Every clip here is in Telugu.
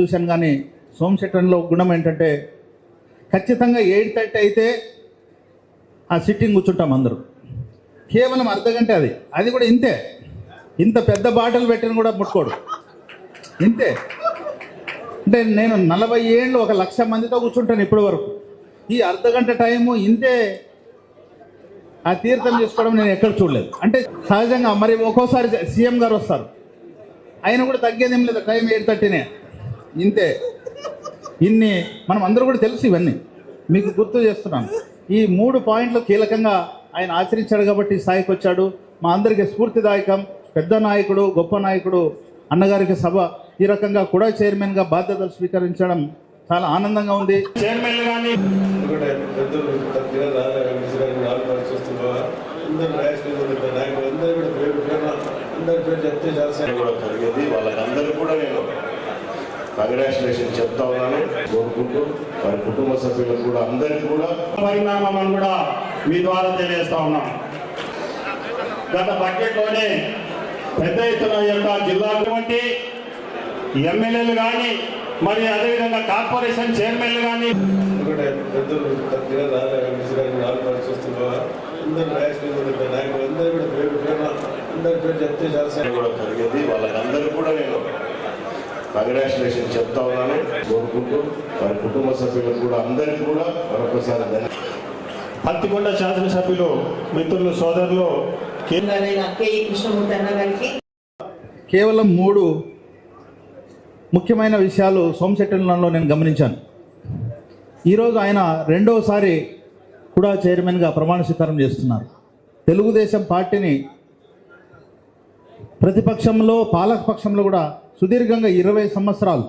చూశాను కానీ సోమశెట్టంలో గుణం ఏంటంటే ఖచ్చితంగా ఎయిట్ థర్టీ అయితే ఆ సిట్టింగ్ కూర్చుంటాం అందరూ. కేవలం అర్ధ గంట అది. అది కూడా ఇంతే. ఇంత పెద్ద బాటలు పెట్టిన కూడా ముట్టుకోడు. ఇంతే. అంటే నేను నలభై ఏళ్ళు ఒక లక్ష మందితో కూర్చుంటాను ఇప్పటి వరకు ఈ అర్ధ గంట టైము ఇంతే. ఆ తీర్థం చేసుకోవడం నేను ఎక్కడ చూడలేదు. అంటే సహజంగా మరి ఒక్కోసారి సీఎం గారు వస్తారు. ఆయన కూడా తగ్గేదేం లేదు. టైం ఎయిట్ థర్టీనే. ఇంతే. ఇన్ని మనం అందరూ కూడా తెలుసు ఇవన్నీ. మీకు గుర్తు చేస్తున్నాను. ఈ మూడు పాయింట్లు కీలకంగా ఆయన ఆచరించాడు కాబట్టి స్థాయికి వచ్చాడు. మా అందరికీ స్ఫూర్తిదాయకం. పెద్ద నాయకుడు గొప్ప నాయకుడు అన్నగారికి సభ ఈ రకంగా కూడా చైర్మన్గా బాధ్యతలు స్వీకరించడం చాలా ఆనందంగా ఉంది. చైర్మన్ అందరూ కూడా నేను కంగ్రాచులేషన్ చెప్తా ఉన్నాను కోరుకుంటూ వారి కుటుంబ సభ్యులకు కూడా అందరికీ కూడా పరిణామం కూడా మీ ద్వారా తెలియజేస్తా ఉన్నాం. గత బడ్జెట్లోనే పెద్ద ఎత్తున ఈ యొక్క జిల్లాటువంటి ఎమ్మెల్యేలు కానీ మరి అదేవిధంగా కార్పొరేషన్ చైర్మన్లు కానీ ఎందుకంటే పెద్దలు తప్పిన రాజాగారు నాలుగు పరిచేస్తున్నా అందరు రాయలసీమ నాయకులు అందరూ కూడా పేరు పేరు అందరి పేరు చెప్తే చాలా అని కూడా జరిగింది వాళ్ళకందరూ కూడా నేను కంగ్రాచులేషన్ చెప్తా ఉన్నాను కోరుకుంటూ వారి కుటుంబ సభ్యులకు కూడా అందరికీ కూడా మరొకసారి పత్తికొండ శాసనసభ్యులు మిత్రులు సోదరులు కేవలం మూడు ముఖ్యమైన విషయాలు సోమశెట్టంలో నేను గమనించాను. ఈరోజు ఆయన రెండవసారి కూడా చైర్మన్గా ప్రమాణ స్వీకారం చేస్తున్నారు. తెలుగుదేశం పార్టీని ప్రతిపక్షంలో పాలకపక్షంలో కూడా సుదీర్ఘంగా ఇరవై సంవత్సరాలు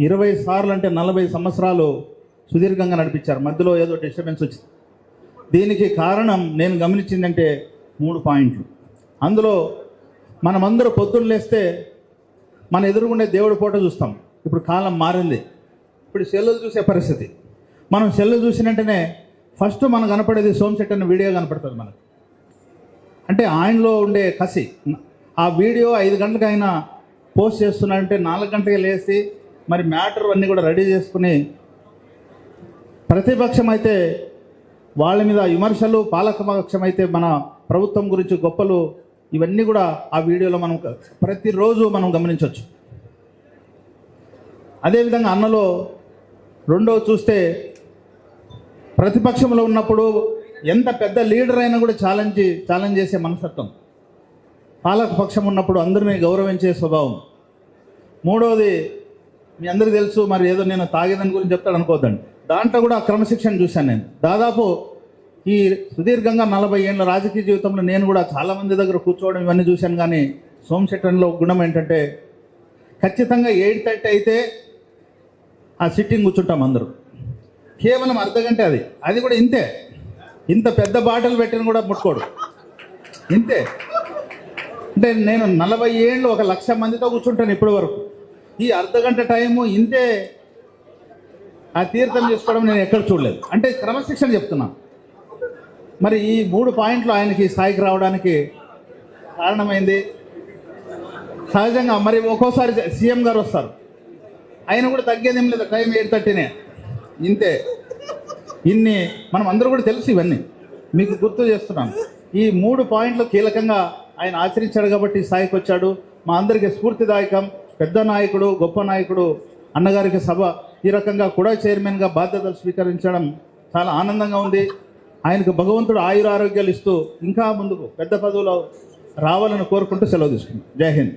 ఇరవై సార్లు అంటే నలభై సంవత్సరాలు సుదీర్ఘంగా నడిపించారు. మధ్యలో ఏదో డిస్టర్బెన్స్ వచ్చింది. దీనికి కారణం నేను గమనించిందంటే మూడు పాయింట్లు. అందులో మనమందరూ పొద్దున్న లేస్తే మన ఎదురుగుండే దేవుడి ఫోటో చూస్తాం. ఇప్పుడు కాలం మారింది. ఇప్పుడు సెల్లు చూసే పరిస్థితి. మనం సెల్లు చూసినట్టునే ఫస్ట్ మనకు కనపడేది సోమశెట్టి అనే వీడియో కనపడుతుంది మనకు. అంటే ఆయనలో ఉండే కసి ఆ వీడియో ఐదు గంటలకు ఆయన పోస్ట్ చేస్తున్నాడంటే నాలుగు గంటలకు లేచి మరి మ్యాటర్ అన్నీ కూడా రెడీ చేసుకుని ప్రతిపక్షం అయితే వాళ్ళ మీద విమర్శలు పాలకపక్షం అయితే మన ప్రభుత్వం గురించి గొప్పలు ఇవన్నీ కూడా ఆ వీడియోలో మనం ప్రతిరోజు మనం గమనించవచ్చు అదేవిధంగా అన్నలో రెండో చూస్తే ప్రతిపక్షంలో ఉన్నప్పుడు ఎంత పెద్ద లీడర్ అయినా కూడా ఛాలెంజ్ ఛాలెంజ్ చేసే మనస్తత్వం. పాలకపక్షం ఉన్నప్పుడు అందరినీ గౌరవించే స్వభావం. మూడవది మీ అందరికీ తెలుసు మరి ఏదో నేను తాగేదాని గురించి చెప్తాడు అనుకోద్దండి దాంట్లో కూడా క్రమశిక్షణ చూశాను నేను. దాదాపు ఈ సుదీర్ఘంగా నలభై ఏళ్ళ రాజకీయ జీవితంలో నేను కూడా చాలామంది దగ్గర కూర్చోవడం ఇవన్నీ చూశాను కానీ సోమశెట్టంలో గుణం ఏంటంటే ఖచ్చితంగా ఎయిట్ థర్టీ అయితే ఆ సిట్టింగ్ కూర్చుంటాం అందరూ. కేవలం అర్ధ గంట అది. అది కూడా ఇంతే. ఇంత పెద్ద బాటలు పెట్టిన కూడా ముట్టుకోడు. ఇంతే. అంటే నేను నలభై ఏళ్ళు ఒక లక్ష మందితో కూర్చుంటాను ఇప్పటి వరకు. ఈ అర్ధగంట టైము ఇంతే ఆ తీర్థం చేసుకోవడం నేను ఎక్కడ చూడలేదు. అంటే క్రమశిక్షణ చెప్తున్నాను మరి ఈ మూడు పాయింట్లు ఆయనకి స్థాయికి రావడానికి కారణమైంది. సహజంగా మరి ఒక్కోసారి సీఎం గారు వస్తారు. ఆయన కూడా తగ్గేదేం లేదు టైం ఎయిట్ థర్టీనే. ఇంతే. ఇన్ని మనం అందరూ కూడా తెలుసు ఇవన్నీ. మీకు గుర్తు చేస్తున్నాను. ఈ మూడు పాయింట్లు కీలకంగా ఆయన ఆచరించాడు కాబట్టి స్థాయికి వచ్చాడు. మా అందరికీ స్ఫూర్తిదాయకం. పెద్ద నాయకుడు గొప్ప నాయకుడు అన్నగారికి సభ ఈ రకంగా కూడా చైర్మన్గా బాధ్యతలు స్వీకరించడం చాలా ఆనందంగా ఉంది. ఆయనకు భగవంతుడు ఆయుర ఆరోగ్యాలు ఇస్తూ ఇంకా ముందుకు పెద్ద పదవులో రావాలని కోరుకుంటూ సెలవు తీసుకున్నాం జై హింద్.